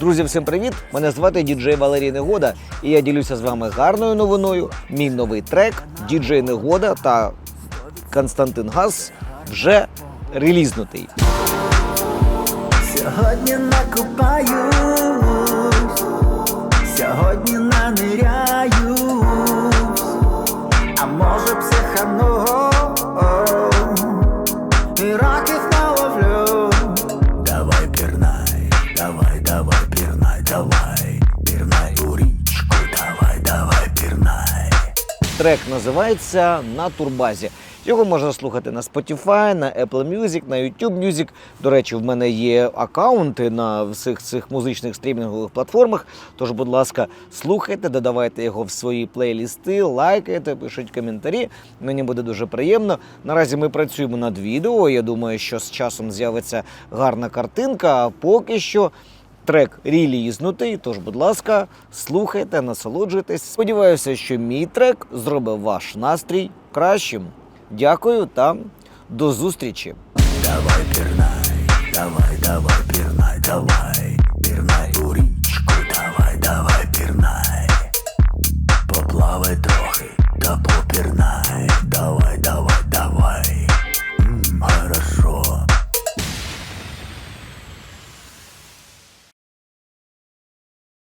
Друзі, всім привіт! Мене звати діджей Валерій Негода, і я ділюся з вами гарною новиною. Мій новий трек Діджей Негода та Константин Газ вже релізнутий. Сьогодні накопаюсь, сьогодні наниряюсь, а може психану і раків наловлю. Давай пірнай, давай, давай, пірнай у річку, давай, давай, пірнай. Трек називається На турбазі. Його можна слухати на Spotify, на Apple Music, на YouTube Music. До речі, в мене є аккаунти на всіх цих музичних стрімінгових платформах. Тож, будь ласка, слухайте, додавайте його в свої плейлісти, лайкайте, пишіть коментарі. Мені буде дуже приємно. Наразі ми працюємо над відео. Я думаю, що з часом з'явиться гарна картинка. А поки що Трек релізнутий, тож, будь ласка, слухайте, насолоджуйтесь. Сподіваюся, що мій трек зробив ваш настрій кращим. Дякую та до зустрічі! Давай, пірнай